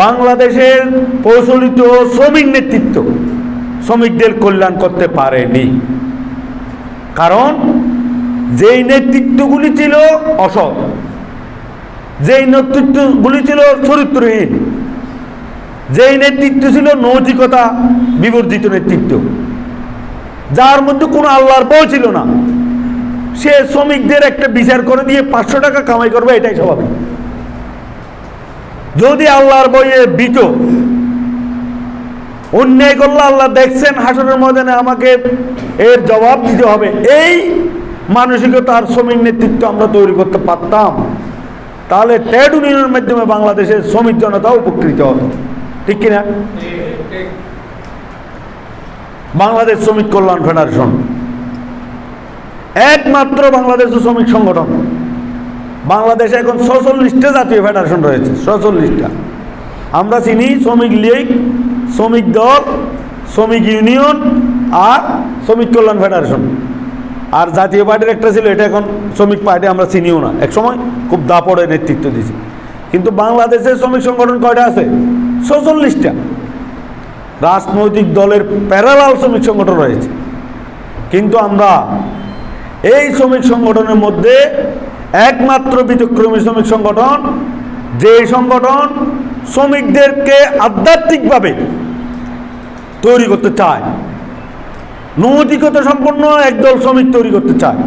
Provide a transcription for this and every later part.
বাংলাদেশের প্রচলিত শ্রমিক নেতৃত্ব শ্রমিকদের কল্যাণ করতে পারেনি। কারণ যেই নেতৃত্বগুলি ছিল অসৎ, যেই নেতৃত্বগুলি ছিল চরিত্রহীন, যেই নেতৃত্ব ছিল নৈতিকতা বিবর্জিত নেতৃত্ব, যার মধ্যে কোনো আল্লাহর বই ছিল না। সে শ্রমিকদের একটা বিচার করে দিয়ে পাঁচশো টাকা কামাই করবে, এটাই স্বাভাবিক। যদি আল্লাহর বইয়ে বিত অন্যায় করলে আল্লাহ দেখছেন হাসনের ময়দানে আমাকে এর জবাব দিতে হবে। এই মানসিকতার শ্রমিক নেতৃত্ব আমরা তৈরি করতে পারতাম। তাহলে ট্রেড ইউনিয়নের মাধ্যমে বাংলাদেশের শ্রমিক জনতা উপকৃত হতো ঠিক কিনা? বাংলাদেশ শ্রমিক কল্যাণ ফেডারেশন। একমাত্র বাংলাদেশ শ্রমিক সংগঠন। বাংলাদেশে এখন ছচল্লিশটা জাতীয় ফেডারেশন রয়েছে ছচল্লিশটা আমরা চিনি শ্রমিক লীগ, শ্রমিক দল, শ্রমিক ইউনিয়ন আর শ্রমিক কল্যাণ ফেডারেশন। আর জাতীয় পার্টির একটা ছিল, এটা এখন শ্রমিক পার্টি আমরা চিনিও না। এক সময় খুব দাপড়ে নেতৃত্ব দিয়েছি। কিন্তু বাংলাদেশের শ্রমিক সংগঠন কয়টা আছে? ছচল্লিশটা রাজনৈতিক দলের প্যারালাল শ্রমিক সংগঠন রয়েছে। কিন্তু আমরা এই শ্রমিক সংগঠনের মধ্যে একমাত্র ব্যতিক্রমী শ্রমিক সংগঠন যে সংগঠন শ্রমিকদেরকে আধ্যাত্মিকভাবে তৈরি করতে চায়। নৈতিকতা সম্পন্ন একদল শ্রমিক তৈরি করতে চায়।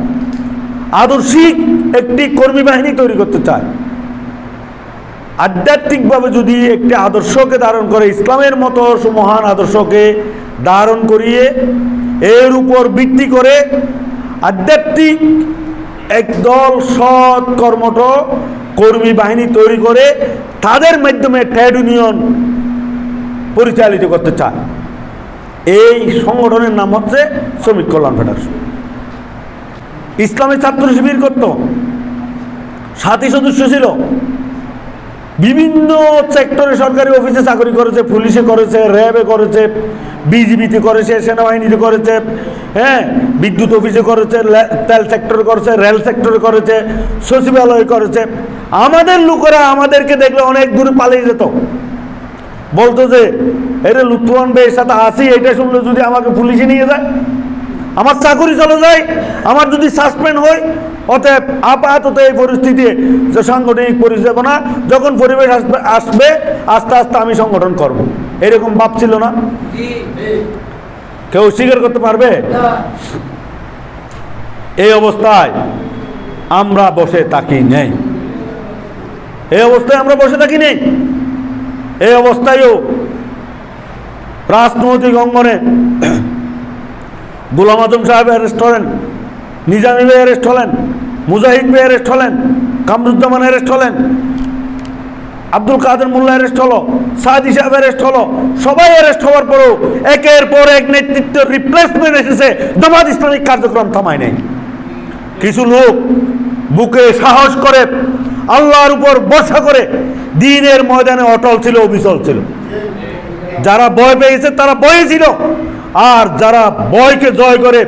আদর্শিক একটি কর্মী বাহিনী তৈরি করতে চায়। আধ্যাত্মিকভাবে যদি একটি আদর্শকে ধারণ করে, ইসলামের মতো সুমহান আদর্শকে ধারণ করিয়ে এর উপর ভিত্তি করে আধ্যাত্মিক একদল সৎ কর্মঠ কর্মী বাহিনী তৈরি করে তাদের মাধ্যমে ট্রেড ইউনিয়ন পরিচালিত করতে চায়। এই সংগঠনের নাম হচ্ছে শ্রমিক কল্যাণ ফেডারেশন। ইসলামী ছাত্র শিবির করত। সাথী সদস্য ছিল। বিভিন্ন সেক্টরে সরকারি অফিসে চাকরি করেছে পুলিশে করেছে র্যাবে করেছে বিজিবিতে করেছে, সেনাবাহিনীতে করেছে হ্যাঁ বিদ্যুৎ অফিসে করেছে তেল সেক্টরে করেছে রেল সেক্টরে করেছে, সচিবালয়ে করেছে। আমাদের লোকেরা আমাদেরকে দেখলে অনেক দূরে পালিয়ে যেত। বলতো যে, এরে লুৎফান বের সাথে আসি এটা শুনলে যদি আমাকে পুলিশে নিয়ে যায়, আমার চাকরি চলে যায়, আমার যদি সাসপেন্ড হয় অতএব আপাতত এই পরিস্থিতি যে সাংগঠনিক পরিচালনা যখন পরিবেশ আসবে আসবে, আস্তে আস্তে আমি সংগঠন করব। এরকম ভাব ছিল না? কেউ স্বীকার করতে পারবে? এই অবস্থায় আমরা বসে থাকি নেই। এই অবস্থায় আমরা বসে থাকি নেই। এই অবস্থায়ও রাজনৈতিক অঙ্গনে গোলাম আজম সাহেবের হলেন নিজামি ভাই অ্যারেস্ট হলেন, মুজাহিদ ভাই অ্যারেস্ট হলেন, কামরুজ্জামান অ্যারেস্ট হলেন, আব্দুল কাদের মোল্লা অ্যারেস্ট হলো সাদি সাহেব অ্যারেস্ট হলো, সবাই অ্যারেস্ট হওয়ার পরেও একের পর এক নেতৃত্ব রিপ্লেসমেন্ট এসেছে, জামাত ইসলামিক কার্যক্রম থামায় নেই। কিছু লোক বুকে সাহস করে, আল্লাহর উপর ভরসা করে দিনের ময়দানে অটল ছিল, অবিচল ছিল। যারা ভয় পেয়েছে তারা ভয়ে ছিল, আর যারা ভয়কে জয় করে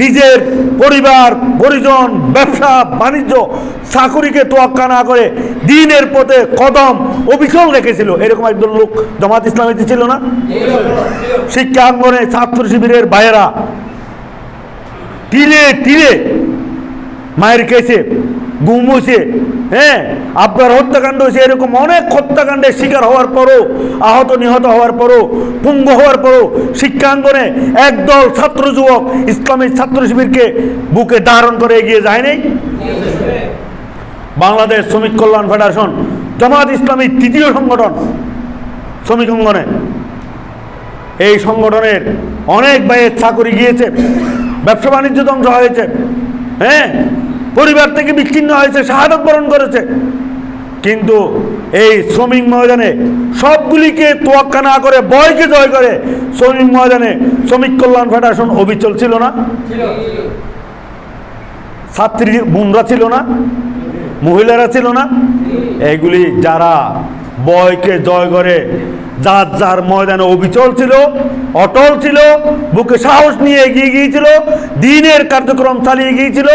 নিজের পরিবার, পরিজন, ব্যবসা, বাণিজ্য, চাকরিকে তোয়াক্কা না করে দিনের পথে কদম অবিচল রেখেছিল। এরকম একজন লোক জামাত ইসলামীতে ছিল না? শিক্ষা আঙ্গনে ছাত্র শিবিরের বাইরা টিলে টিলে মায়ের কেসে গুম হ্যাঁ আপনার হত্যাকাণ্ড হয়েছে এরকম অনেক হত্যাকাণ্ডের শিকার হওয়ার পরও, আহত নিহত হওয়ার পরও, পুঙ্গ হওয়ার পরও শিক্ষাঙ্গনে একদল ছাত্র যুবক ইসলামী ছাত্র শিবিরকে বুকে ধারণ করে এগিয়ে যায় নাই। বাংলাদেশ শ্রমিক কল্যাণ ফেডারেশন জামাত ইসলামী তৃতীয় সংগঠন শ্রমিক অঙ্গনে। এই সংগঠনের অনেক ব্যয়ের চাকরি গিয়েছে, ব্যবসা বাণিজ্য ধ্বংস হয়েছে হ্যাঁ পরিবার থেকে বিচ্ছিন্ন হয়েছে, শাহাদত বরণ করেছে। কিন্তু এই শ্রমিক ময়দানে সবগুলিকে তোয়াক্কা না করে, বয়কে জয় করে শ্রমিক ময়দানে শ্রমিক কল্যাণ ফেডারেশন অবিচল ছিল না? ছাত্রী বোনরা ছিল না? মহিলারা ছিল না? এগুলি যারা বয়কে জয় করে। যার যার ময়দানে অবিচল ছিল, অটল ছিল, বুকে সাহস নিয়ে এগিয়ে গিয়েছিল, দিনের কার্যক্রম চালিয়ে গিয়েছিল,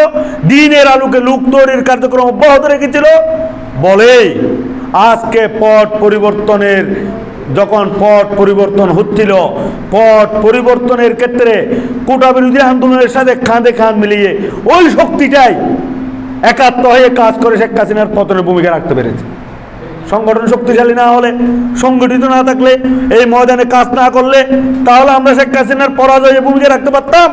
দিনের আলোকে লুক তৈরির কার্যক্রম অব্যাহত রেখেছিল। বলে আজকে পট পরিবর্তনের, যখন পট পরিবর্তন হচ্ছিল, পট পরিবর্তনের ক্ষেত্রে কোটা বিরোধী আন্দোলনের সাথে কাঁধে কাঁধ মিলিয়ে ওই শক্তিটাই একাত্ম হয়ে কাজ করে শেখ হাসিনার পতনের ভূমিকা রাখতে পেরেছে। সংগঠন শক্তিশালী না হলে, সংগঠিত না থাকলে, এই ময়দানে কাজ না করলে, তাহলে আমরা শেখ হাসিনার পরাজয়ে ভূমিকা রাখতে পারতাম?